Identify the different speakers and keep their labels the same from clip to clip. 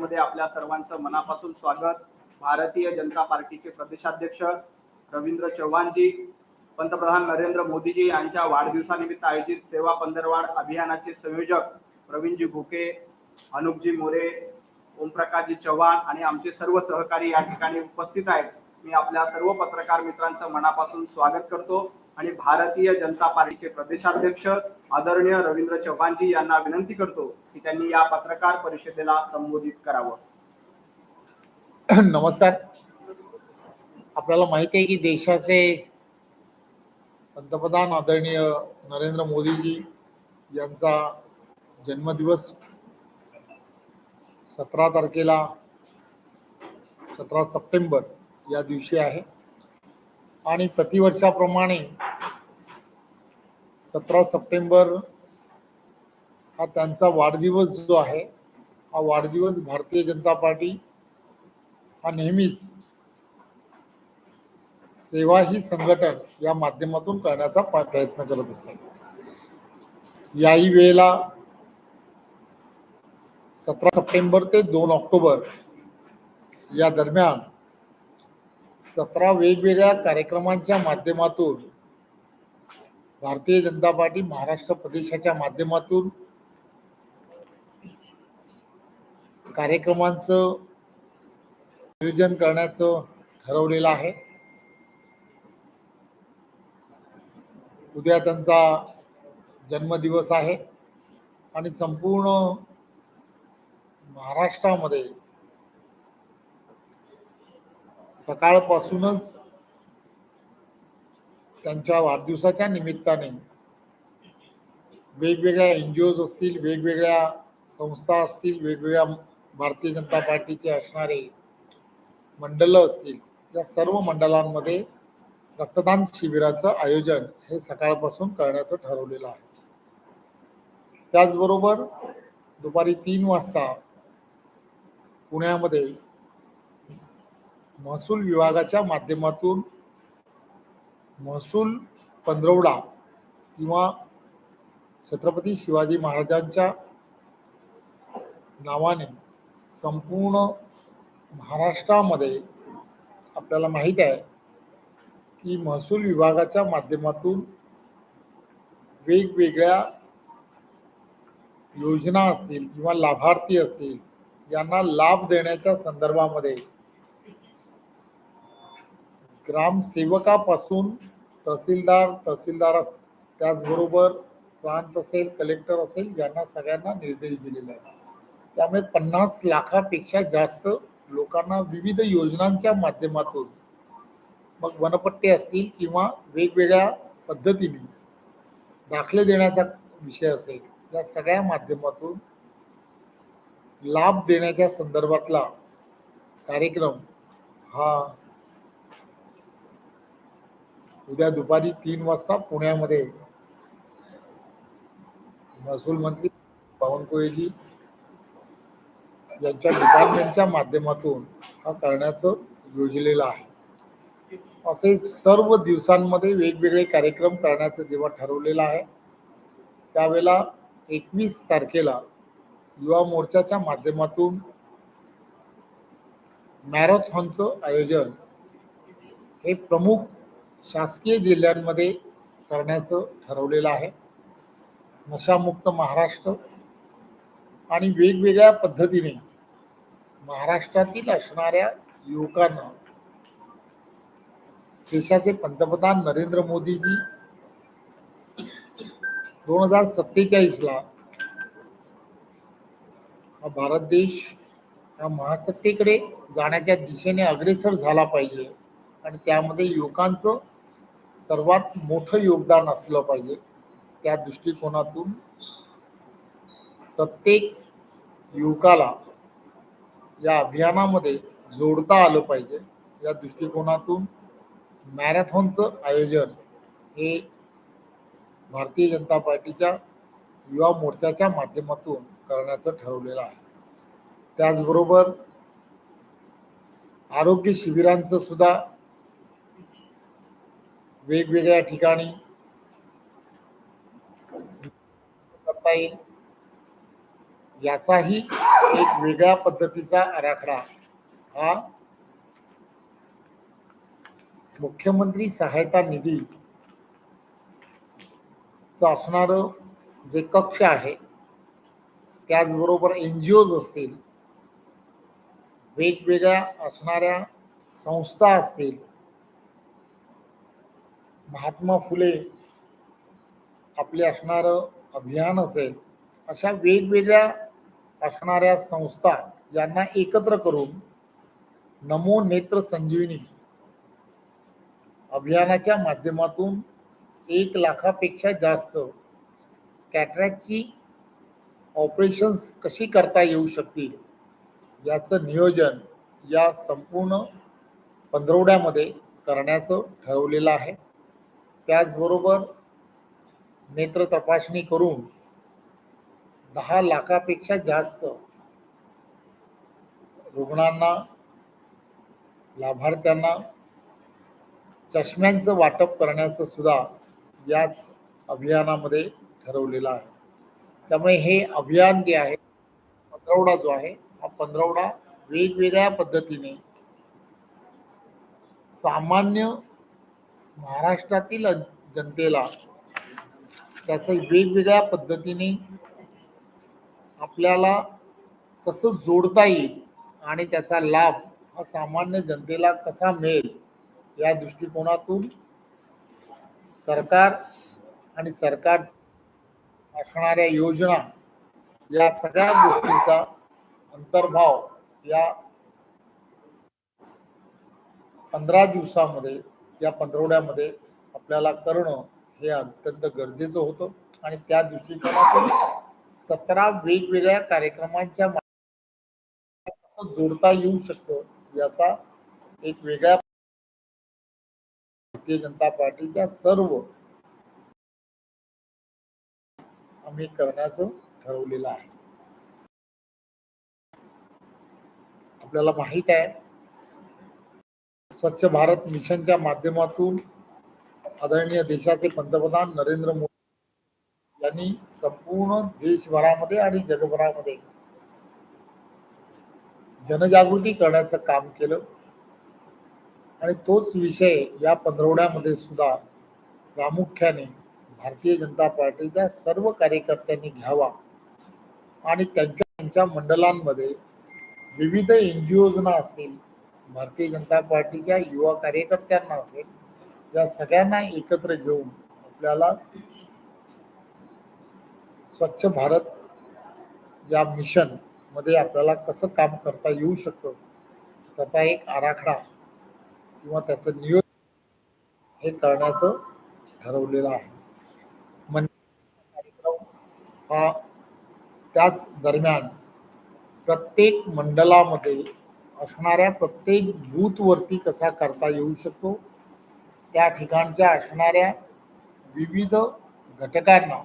Speaker 1: मध्ये आपल्या सर्वांचं मनापासून स्वागत. भारतीय जनता पार्टीचे प्रदेशाध्यक्ष रवींद्र चव्हाणजी पंतप्रधान नरेंद्र मोदीजी यांच्या वाढदिवसानिमित्त आयोजित सेवा पंधरवाड अभियानाचे संयोजक प्रवीणजी भुके अनुपजी मोरे ओमप्रकाशजी चव्हाण आणि आमचे सर्व सहकारी या ठिकाणी उपस्थित आहेत. मी आपल्या सर्व पत्रकार मित्रांचं मनापासून स्वागत करतो. आणि भारतीय जनता पार्टीचे प्रदेशाध्यक्ष आदरणीय रवींद्र चव्हाणजी यांना विनंती करतो की त्यांनी या पत्रकार परिषदेला संबोधित करावं.
Speaker 2: नमस्कार. आपल्याला माहिती आहे की देशाचे पंतप्रधान आदरणीय नरेंद्र मोदीजी यांचा जन्मदिवस सतरा तारखेला सतरा सप्टेंबर या दिवशी आहे. आणि प्रतिवर्षाप्रमाणे सतरा सप्टेंबर हा त्यांचा वाढदिवस जो आहे हा वाढदिवस भारतीय जनता पार्टी हा नेहमीच सेवा ही संघटन या माध्यमातून करण्याचा प्रयत्न करत असते याही वेळेला सतरा सप्टेंबर ते दोन ऑक्टोबर या दरम्यान सतरा वेगवेगळ्या कार्यक्रमांच्या माध्यमातून भारतीय जनता पार्टी महाराष्ट्र प्रदेशाच्या माध्यमातून कार्यक्रमांचं नियोजन करण्याचं ठरवलेलं आहे. उद्या त्यांचा जन्मदिवस आहे आणि संपूर्ण महाराष्ट्रामध्ये सकाळपासूनच त्यांच्या वाढदिवसाच्या निमित्ताने वेगवेगळ्या एन जी ओज असतील वेगवेगळ्या संस्था असतील वेगवेगळ्या भारतीय जनता पार्टीचे असणारे मंडलं असतील या सर्व मंडळांमध्ये रक्तदान शिबिराचं आयोजन हे सकाळपासून करण्याचं ठरवलेलं आहे. त्याचबरोबर दुपारी तीन वाजता पुण्यामध्ये महसूल विभागाच्या माध्यमातून महसूल पंधरवडा किंवा छत्रपती शिवाजी महाराजांच्या नावाने संपूर्ण महाराष्ट्रामध्ये आपल्याला माहीत आहे की महसूल विभागाच्या माध्यमातून वेगवेगळ्या योजना असतील किंवा लाभार्थी असतील यांना लाभ देण्याच्या संदर्भामध्ये ग्रामसेवकापासून तहसीलदार तहसीलदार त्याचबरोबर प्रांत असेल कलेक्टर असेल यांना सगळ्यांना निर्देश दिलेले आहेत त्यामुळे पन्नास लाखापेक्षा जास्त लोकांना विविध योजनांच्या माध्यमातून मग वनपट्टे असतील किंवा वेगवेगळ्या पद्धतीने दाखले देण्याचा विषय असेल या सगळ्या माध्यमातून लाभ देण्याच्या संदर्भातला कार्यक्रम हा उद्या दुपारी तीन वाजता पुण्यामध्ये महसूल मंत्री बावनकुळेजी यांच्या डिपार्टमेंटच्या माध्यमातून हा करण्याचं योजलेलं आहे. असे सर्व दिवसांमध्ये वेगवेगळे कार्यक्रम करण्याचं जेव्हा ठरवलेलं आहे त्यावेळेला एकवीस तारखेला युवा मोर्चाच्या माध्यमातून मॅरेथॉनचं आयोजन हे प्रमुख शासकीय जिल्ह्यांमध्ये करण्याचं ठरवलेलं आहे. नशामुक्त महाराष्ट्र आणि वेगवेगळ्या पद्धतीने महाराष्ट्रातील असणाऱ्या युवकांना देशाचे पंतप्रधान नरेंद्र मोदीजी दोन हजार सत्तेचाळीसला हा भारत देश हा महासत्तेकडे जाण्याच्या दिशेने अग्रेसर झाला पाहिजे आणि त्यामध्ये युवकांचं सर्वात मोठं योगदान असलं पाहिजे. त्या दृष्टिकोनातून प्रत्येक युवकाला या अभियानामध्ये जोडता आलं पाहिजे. या दृष्टिकोनातून मॅरेथॉनचं आयोजन हे भारतीय जनता पार्टीच्या युवा मोर्चाच्या माध्यमातून करण्याचं ठरवलेलं आहे. त्याचबरोबर आरोग्य शिबिरांचं सुद्धा वेगवेगळ्या ठिकाणी करता येईल याचाही एक वेगळ्या पद्धतीचा आराखडा हा मुख्यमंत्री सहायता निधी असणार जे कक्ष आहे त्याचबरोबर एन जी ओज असतील वेगवेगळ्या असणाऱ्या संस्था असतील महात्मा फुले आपले असणारं अभियान असेल अशा वेगवेगळ्या असणाऱ्या संस्था यांना एकत्र करून नमो नेत्र संजीवनी अभियानाच्या माध्यमातून एक लाखापेक्षा जास्त कॅटरॅक्टची ऑपरेशन्स कशी करता येऊ शकतील याचं नियोजन या संपूर्ण पंधरवड्यामध्ये करण्याचं ठरवलेलं आहे. त्याचबरोबर नेत्र तपासणी करून दहा लाखापेक्षा जास्त रुग्णांना लाभार्थ्यांना चष्म्यांचं वाटप करण्याचं सुद्धा याच अभियानामध्ये ठरवलेलं आहे. त्यामुळे हे अभियान जे आहे पंधरवडा जो आहे हा पंधरवडा वेगवेगळ्या पद्धतीने सामान्य महाराष्ट्रातील जनतेला त्याचं वेगवेगळ्या पद्धतीने आपल्याला कसं जोडता येईल आणि त्याचा लाभ हा सामान्य जनतेला कसा मिळेल या दृष्टिकोनातून सरकार आणि सरकार असणाऱ्या योजना या सगळ्या गोष्टींचा अंतर्भाव या पंधरा दिवसामध्ये या पंधरवड्यामध्ये आपल्याला करणं हे अत्यंत गरजेचं होतं. आणि त्या दृष्टिकोनातून सतरा वेगवेगळ्या कार्यक्रमांच्या जोडता येऊ शकतं याचा एक वेगळ्या भारतीय जनता पार्टीच्या सर्व आम्ही करण्याचं ठरवलेलं आहे. आपल्याला माहीत आहे स्वच्छ भारत मिशनच्या माध्यमातून आदरणीय देशाचे पंतप्रधान नरेंद्र मोदी यांनी संपूर्ण देशभरामध्ये आणि जगभरामध्ये जनजागृती करण्याचं काम केलं. आणि तोच विषय या पंधरवड्यामध्ये सुद्धा प्रामुख्याने भारतीय जनता पार्टीच्या सर्व कार्यकर्त्यांनी घ्यावा. आणि त्यांच्या त्यांच्या मंडळांमध्ये विविध एन जी ओजना असतील भारतीय जनता पार्टीच्या युवा कार्यकर्त्यांना असेल या सगळ्यांना एकत्र घेऊन आपल्याला स्वच्छ भारत या मिशनमध्ये आपल्याला कसं काम करता येऊ शकतं त्याचा एक आराखडा किंवा त्याचं नियोजन हे करण्याचं ठरवलेलं आहे. कार्यक्रम हा त्याच दरम्यान प्रत्येक मंडळामध्ये असणाऱ्या प्रत्येक बूथवरती कसा करता येऊ शकतो? त्या ठिकाणच्या असणाऱ्या विविध घटकांना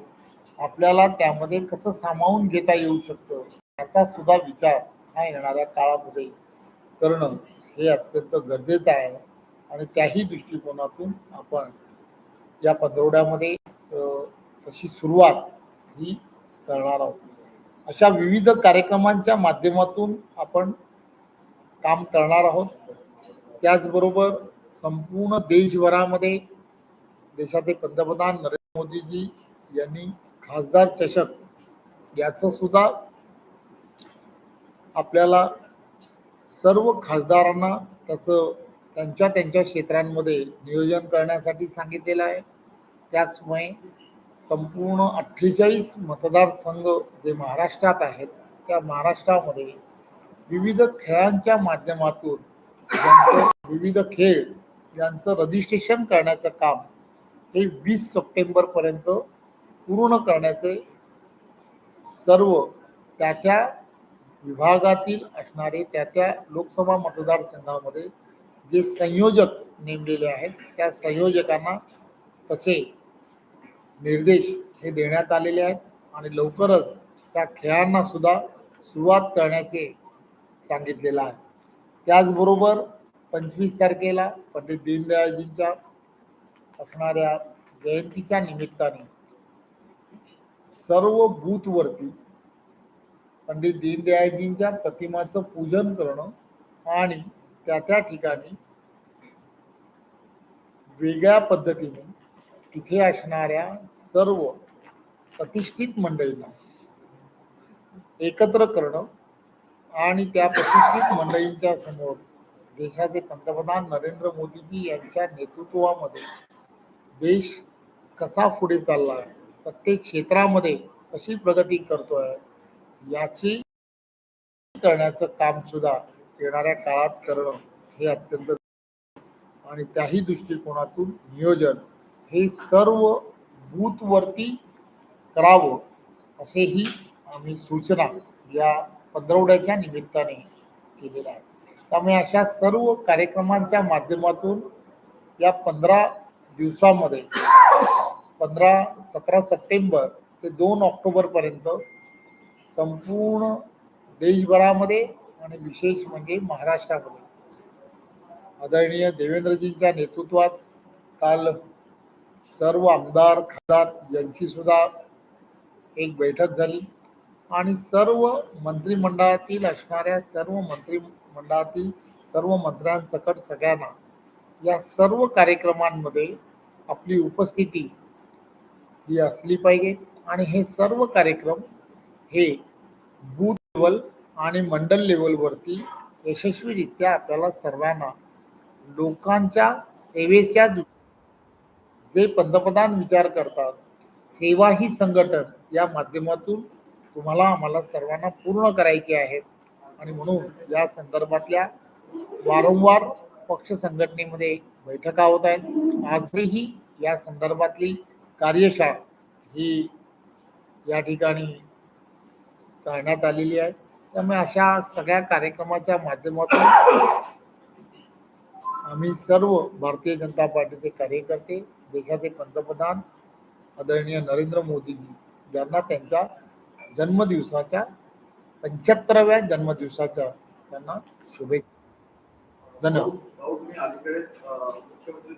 Speaker 2: आपल्याला त्यामध्ये कसं सामावून घेता येऊ शकतं याचा सुद्धा विचार हा येणाऱ्या काळामध्ये करणं हे अत्यंत गरजेचं आहे. आणि त्याही दृष्टिकोनातून आपण या पंधरवड्यामध्ये अशी सुरुवात ही करणार आहोत. अशा विविध कार्यक्रमांच्या माध्यमातून आपण काम करणार आहोत. त्याचबरोबर संपूर्ण देशभरामध्ये देशाचे पंतप्रधान नरेंद्र मोदीजी यांनी खासदार चषक याचं सुद्धा आपल्याला सर्व खासदारांना त्याचं त्यांच्या त्यांच्या क्षेत्रांमध्ये नियोजन करण्यासाठी सांगितलेलं आहे. त्याचमुळे संपूर्ण अठ्ठेचाळीस मतदारसंघ जे महाराष्ट्रात आहेत त्या महाराष्ट्रामध्ये विविध खेळांच्या माध्यमातून विविध खेळ यांचं रजिस्ट्रेशन करण्याचं काम हे वीस सप्टेंबर पर्यंत पूर्ण करण्याचे सर्व त्या त्या विभागातील असणारे त्या त्या लोकसभा मतदारसंघामध्ये जे संयोजक नेमलेले आहेत त्या संयोजकांना तसे निर्देश हे देण्यात आलेले आहेत आणि लवकरच त्या खेळांना सुद्धा सुरुवात करण्याचे सांगितलेलं आहे. त्याचबरोबर पंचवीस तारखेला पंडित दीनदयाळजींच्या असणाऱ्या जयंतीच्या निमित्ताने सर्व बूथवरती पंडित दीनदयाळजींच्या प्रतिमाचं पूजन करणं आणि त्या त्या ठिकाणी वेगळ्या पद्धतीने तिथे असणाऱ्या सर्व प्रतिष्ठित मंडळींना एकत्र करणं आणि त्या प्रतिष्ठित मंडळींच्या समोर देशाचे पंतप्रधान नरेंद्र मोदीजी यांच्या नेतृत्वामध्ये देश कसा पुढे चालला प्रत्येक क्षेत्रामध्ये कशी प्रगती करतोय याची करण्याचं काम सुद्धा येणाऱ्या काळात करणं हे अत्यंत आणि त्याही दृष्टिकोनातून नियोजन हे सर्व बूथवरती करावं असेही आम्ही सूचना या पंधरवड्याच्या निमित्ताने केलेला आहे त्यामुळे अशा सर्व कार्यक्रमांच्या माध्यमातून या पंधरा दिवसामध्ये पंधरा सतरा सप्टेंबर ते दोन ऑक्टोबरपर्यंत संपूर्ण देशभरामध्ये आणि विशेष म्हणजे महाराष्ट्रामध्ये. आदरणीय देवेंद्रजींच्या नेतृत्वात काल सर्व आमदार खासदार यांची सुद्धा एक बैठक झाली. आणि सर्व मंत्रिमंडळातील असणाऱ्या सर्व मंत्रिमंडळातील सर्व मंत्र्यांसकट सगळ्यांना या सर्व कार्यक्रमांमध्ये आपली उपस्थिती ही असली पाहिजे. आणि हे सर्व कार्यक्रम हे बूथ लेवल आणि मंडल लेवलवरती यशस्वीरित्या आपल्याला सर्वांना लोकांच्या सेवेच्या जे पंतप्रधान विचार करतात सेवा ही संघटन या माध्यमातून तुम्हाला आम्हाला सर्वांना पूर्ण करायचे आहेत. आणि म्हणून या संदर्भातल्या वारंवार पक्ष संघटनेमध्ये बैठका होत आहेत. आजही या संदर्भातली कार्यशाळा ही या ठिकाणी करण्यात आलेली आहे. त्यामुळे अशा सगळ्या कार्यक्रमाच्या माध्यमातून आम्ही सर्व भारतीय जनता पार्टीचे कार्यकर्ते देशाचे पंतप्रधान आदरणीय नरेंद्र मोदीजी यांना त्यांच्या जन्मदिवसाच्या पंच्याहत्तराव्या जन्मदिवसाच्या त्यांना शुभेच्छा धन्यवाद
Speaker 3: भाऊ तुम्ही अलीकडे मुख्यमंत्री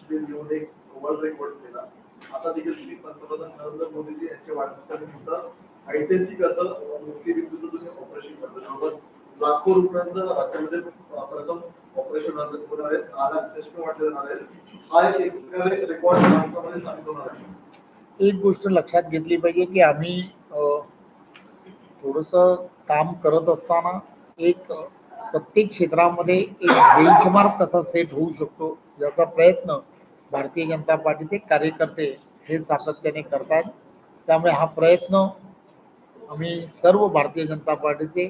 Speaker 3: शिबिर घेऊन एक वर्ल्ड रेकॉर्ड केला आता देखील तुम्ही पंतप्रधान नरेंद्र मोदीजी यांच्या वाढदिवसानिमित्त ऐतिहासिक असं मुक्तीबिंदूचं तुम्ही ऑपरेशन करता जवळपास लाखो रुपयांचं राज्यामध्ये प्रथम ऑपरेशन होणार आहे दहा चष्मे वाटले जाणार आहेत हा एक रेकॉर्ड महाराष्ट्रामध्ये स्थापित होणार आहे
Speaker 2: एक गोष्ट लक्षात घेतली पाहिजे की आम्ही थोडस काम करत असताना एक प्रत्येक क्षेत्रामध्ये एक बेंचमार्क कसा सेट होऊ शकतो याचा प्रयत्न भारतीय जनता पार्टीचे कार्यकर्ते हे सातत्याने करतात. त्यामुळे हा प्रयत्न आम्ही सर्व भारतीय जनता पार्टीचे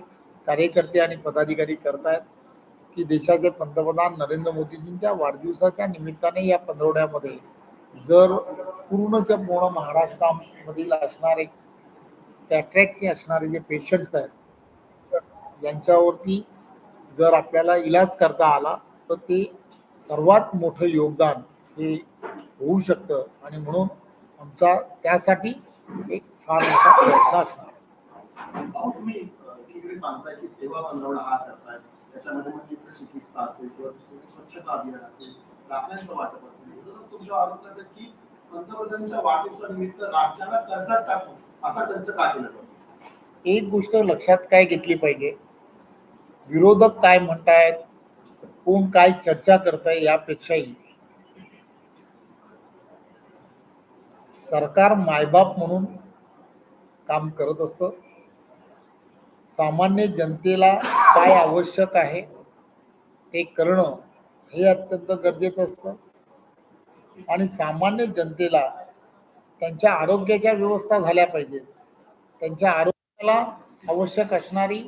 Speaker 2: कार्यकर्ते आणि पदाधिकारी करतायत की देशाचे पंतप्रधान नरेंद्र मोदीजींच्या वाढदिवसाच्या निमित्ताने या पंधरवड्यामध्ये जर पूर्णच्या पूर्ण महाराष्ट्रामधील असणारे कॅट्रॅक्टचे असणारे जे पेशंट्स आहेत यांच्यावरती जर आपल्याला इलाज करता आला तर ते सर्वात मोठं योगदान हे होऊ शकतं. आणि म्हणून आमचा त्यासाठी एक फार मोठा प्रयत्न असणार.
Speaker 3: की सेवा स्वच्छता अभियान असेल वाटप असेल. तुमच्या की पंतप्रधानांच्या वाढदिवसानिमित्त राज्याला कर्जात टाकू असा खर्च का केला जातो?
Speaker 2: एक गोष्ट लक्षात काय घेतली पाहिजे? विरोधक काय म्हणतायत? कोण काय चर्चा करताय यापेक्षाही सरकार मायबाप म्हणून काम करत असतं. सामान्य जनतेला काय आवश्यक आहे ते करणं हे अत्यंत गरजेचं असतं. आणि सामान्य जनतेला त्यांच्या आरोग्याच्या व्यवस्था झाल्या पाहिजेत त्यांच्या आरोग्याला आवश्यक असणारी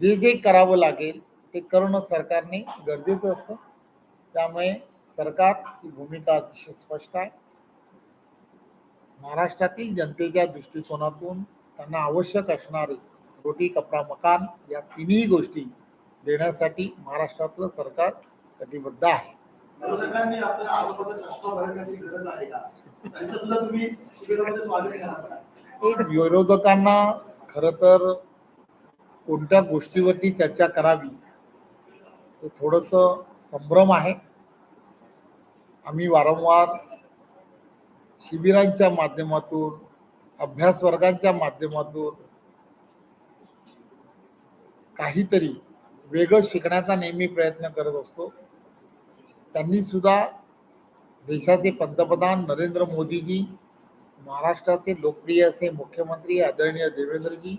Speaker 2: जे जे करावं लागेल ते करणं सरकारने गरजेचं असतं. त्यामुळे सरकारची भूमिका अतिशय स्पष्ट आहे. महाराष्ट्रातील जनतेच्या दृष्टिकोनातून त्यांना आवश्यक असणारे रोटी कपडा मकान या तिन्ही गोष्टी देण्यासाठी महाराष्ट्रातलं सरकार कटिबद्ध आहे.
Speaker 3: विरोधकांनी आपल्या आरोपाचा चष्मा भरण्याची गरज आहे का? त्यांचं सुद्धा तुम्ही शिबिरामध्ये स्वागत करणार
Speaker 2: विरोधकांना खर तर कोणत्या गोष्टीवरती चर्चा करावी हे थोडस संभ्रम आहे. आम्ही वारंवार शिबिरांच्या माध्यमातून अभ्यास वर्गांच्या माध्यमातून काहीतरी वेगळं शिकण्याचा नेहमी प्रयत्न करत असतो. त्यांनी सुद्धा देशाचे पंतप्रधान नरेंद्र मोदीजी महाराष्ट्राचे लोकप्रिय असे मुख्यमंत्री आदरणीय देवेंद्रजी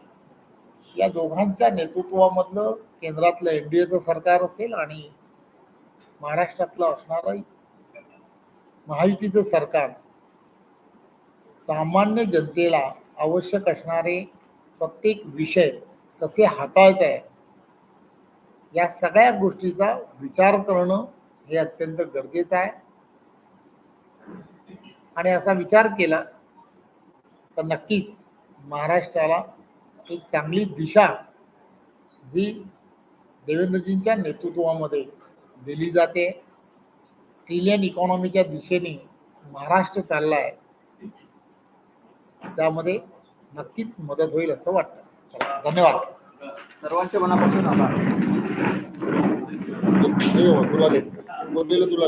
Speaker 2: या दोघांच्या नेतृत्वामधलं केंद्रातलं एन डी एचं सरकार असेल आणि महाराष्ट्रातलं असणारं महायुतीचं सरकार सामान्य जनतेला आवश्यक असणारे प्रत्येक विषय कसे हाताळत आहे या सगळ्या गोष्टीचा विचार करणं हे अत्यंत गरजेचं आहे. आणि असा विचार केला तर नक्कीच महाराष्ट्राला एक चांगली दिशा जी देवेंद्रजींच्या नेतृत्वामध्ये दिली जाते. ट्रिलियन इकॉनॉमीच्या दिशेने महाराष्ट्र चालला आहे त्यामध्ये नक्कीच मदत होईल असं वाटतं. धन्यवाद.
Speaker 1: सर्वांचे मनापासून आभार.
Speaker 2: बोललेलं तुला